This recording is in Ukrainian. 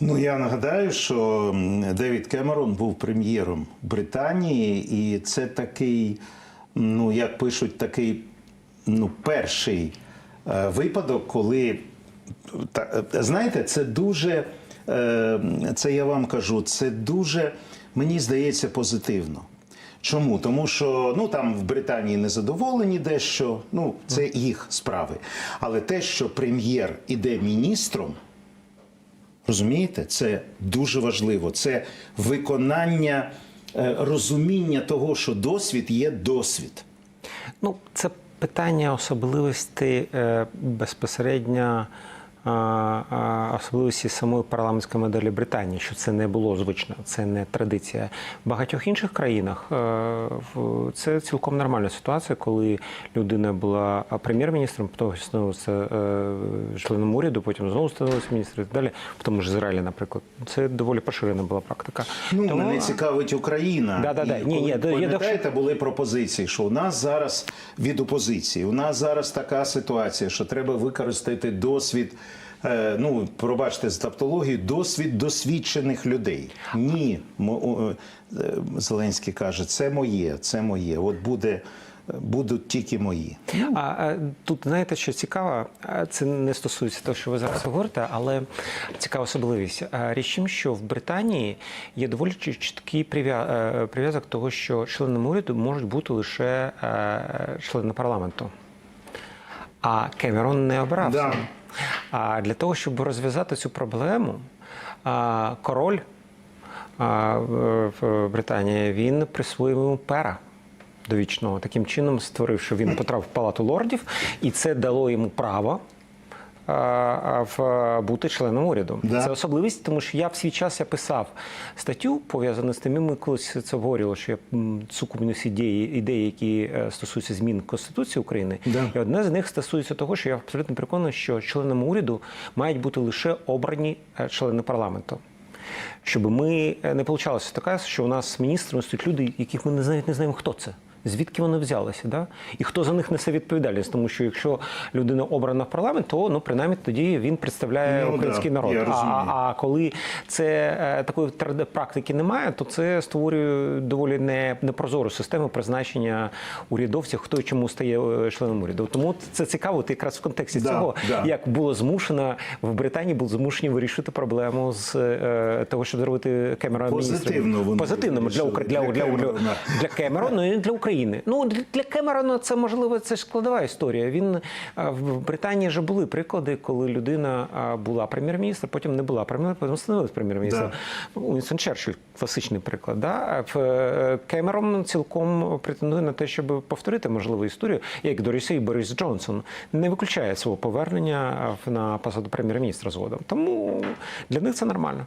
Ну я нагадаю, що Девід Кемерон був прем'єром Британії, і це такий, ну як пишуть, такий ну, перший е, випадок, коли та, е, знаєте, це дуже, е, це я вам кажу, це дуже, мені здається, позитивно. Чому? Тому що ну там в Британії незадоволені дещо, ну це їх справи. Але те, що прем'єр іде міністром, Розумієте, це дуже важливо. Це виконання е, розуміння того, що досвід є досвід. Ну, це питання особливості е, безпосередньо особливості самої парламентської моделі Британії, що це не було звично, це не традиція. В багатьох інших країнах е, це цілком нормальна ситуація, коли людина була прем'єр-міністром, потім становиться е, членом уряду, потім знову становиться міністром і так далі. В тому ж Ізраїлі, наприклад, це доволі поширена була практика. Ну, Тому- мене цікавить Україна. Да-да-да. І Ні, коли, ні, до- я були пропозиції, що у нас зараз від опозиції, у нас зараз така ситуація, що треба використати досвід. Е, Ну, пробачте з тавтологією, досвід досвідчених людей. Ні, е, Зеленський каже, це моє, це моє. От буде, будуть тільки мої. А е, тут знаєте, що цікаво, це не стосується того, що ви зараз говорите, але цікава особливість. Річ тим, що в Британії є доволі чіткий прив'язок того, що членами уряду можуть бути лише члени парламенту. А Кемерон не обрався. Да. А для того, щоб розв'язати цю проблему, король Британії він присвоїв пера довічного. Таким чином створив, що він потрапив в палату лордів, і це дало йому право. В бути членом уряду. Да. Це особливість, тому що я в свій час я писав статтю пов'язану з тим, і ми колись це обговорювали, що я сукупність ідеї, ідеї, які е, стосуються змін Конституції України. Да. І одне з них стосується того, що я абсолютно переконаний, що членами уряду мають бути лише обрані е, члени парламенту. Щоб ми е, не получалося таке, що у нас міністрами стоять люди, яких ми не навіть не знаємо, хто це. Звідки вони взялися, да? і хто за них несе відповідальність? Тому що якщо людина обрана в парламент, то ну принаймні тоді він представляє Ну, да, український народ. я а, а коли це е, такої практики немає, то це створює доволі не, непрозору систему призначення урядовців, хто і чому стає е, членом уряду. Тому це цікаво, от якраз в контексті Да, цього, да. як було змушено в Британії, було змушені вирішити проблему з е, того, щоб зробити Кемерона Позитивно міністром. позитивно. Укра- для, Для для, для, для Кемерона і для України. Ну для- Кемерона це можливо це ж складова історія. Він в Британії вже були приклади, коли людина була прем'єр-міністр, потім не була прем'єр, потім становилась прем'єр-міністром. Уінстон Черчилль класичний приклад. Да? Е, Кемерон цілком претендує на те, щоб повторити можливу історію, як до Росії Борис Джонсон не виключає свого повернення на посаду прем'єр-міністра згодом. Тому для них це нормально.